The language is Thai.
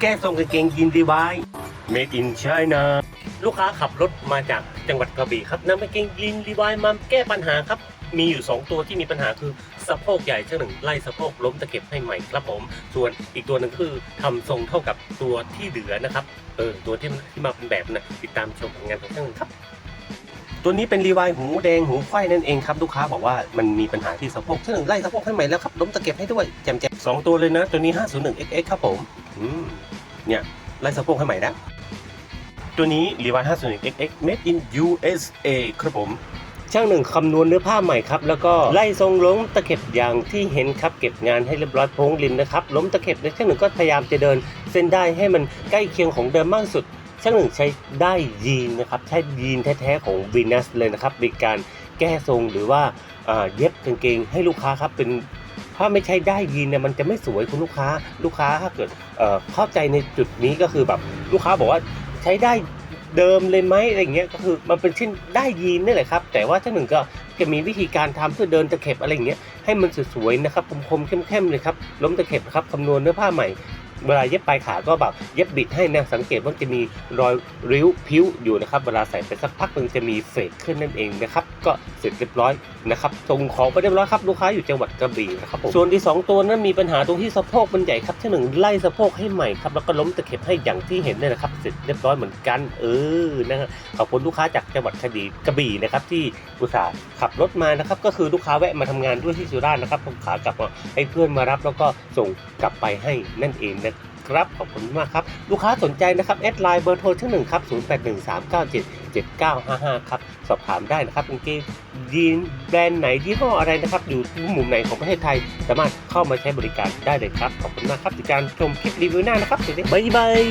แก้ทรงกางเกงยีนดีไว Made in China ลูกค้าขับรถมาจากจังหวัดกระบี่ครับนำกางเกงยีนดีไวมาแก้ปัญหาครับ มีอยู่ 2 ตัวที่มีปัญหาคือสะโพกใหญ่เช่นหนึ่งไล่สะโพกล้มตะเข็บให้ใหม่ครับผม ส่วนอีกตัวหนึ่งคือทำทรงเท่ากับตัวที่เหลือนะครับ เออ ตัวที่มันที่มาเป็นแบบนะติดตามชมผลงานของช่างหนึ่งครับ ตัวนี้เป็นรีวายหูแดงหูไข้นั่นเองครับลูกค้าบอกว่ามันมีปัญหาที่สะโพกช่างหนึ่งไล่สะโพกให้ใหม่แล้วครับล้มตะเข็บให้ด้วยแจมๆสองตัวเลยนะ ตัวนี้ 501 XX ครับผมอืมเนี่ยไล่สะโพกให้ใหม่นะตัวนี้ Levi 501 XX Made in USA ครับผม ช่างหนึ่งคำนวณเนื้อผ้าใหม่ครับ แล้วก็ไล่ทรงล้มตะเข็บอย่างที่เห็นครับ เก็บงานให้เรียบร้อยโพงริมนะครับ ล้มตะเข็บเนี่ยช่างหนึ่งก็พยายามจะเดิน เส้นได้ให้มันใกล้เคียงของเดิมมากสุด ช่างหนึ่งใช้ได้ยีนนะครับใช้ยีนแท้ๆของวีนัสเลยนะครับในการแก้ทรงหรือว่าเย็บกางเกงให้ลูกค้าครับเป็นถ้าไม่ใช่ได้ยีนเนี่ยมันจะไม่สวยคุณลูกค้าลูกค้าถ้าเกิดเข้าใจในจุดนี้ก็คือแบบลูกค้าบอกว่าใช้ได้เดิมเลยไหมอะไรเงี้ยก็คือมันเป็นชิ้นได้ยีนนี่แหละครับ แต่ว่าถ้าหนึ่งก็จะมีวิธีการทำเพื่อเดินตะเข็บอะไรเงี้ยให้มันสวยๆนะครับคมๆเข้มๆเลยครับล้มตะเข็บครับคำนวณเนื้อผ้าใหม่ เวลาเย็บปลายขาก็แบบเย็บบิดให้นะสังเกตว่าจะมีรอยริ้วพิ้วอยู่นะครับ เวลาใส่ไปสักพักหนึ่งจะมีเฟดขึ้นนั่นเองนะครับ ก็เสร็จเรียบร้อย นะครับส่งของไปเรียบร้อยครับลูกค้าอยู่จังหวัดกระบี่นะครับผมส่วนที่สองตัวนั้นมีปัญหาตรงที่สะโพกมันใหญ่ครับที่หนึ่งไล่สะโพกให้ใหม่ครับแล้วก็ล้มตะเข็บให้อย่างที่เห็นเนี่ยนะครับเสร็จเรียบร้อยเหมือนกัน เออนะครับขอบคุณลูกค้าจากจังหวัดกระบี่กระบี่นะครับที่อุตส่าห์ขับรถมานะครับก็คือลูกค้าแวะมาทำงานด้วยที่สุราษฎร์นะครับผมขากลับมาให้เพื่อนมารับแล้วก็ส่งกลับไปให้นั่นเองนะ ครับขอบคุณมากครับ ลูกค้าสนใจนะครับแอดไลน์เบอร์โทรที่หนึ่งครับ0813977955ครับสอบถามได้นะครับเป็นเกดยีนแบรนด์ไหนยี่ห้ออะไรนะครับ อยู่มุมไหนของประเทศไทย สามารถเข้ามาใช้บริการได้เลยครับ ขอบคุณมากครับติดการชมคลิปรีวิวหน้านะครับสวัสดีบ๊ายบาย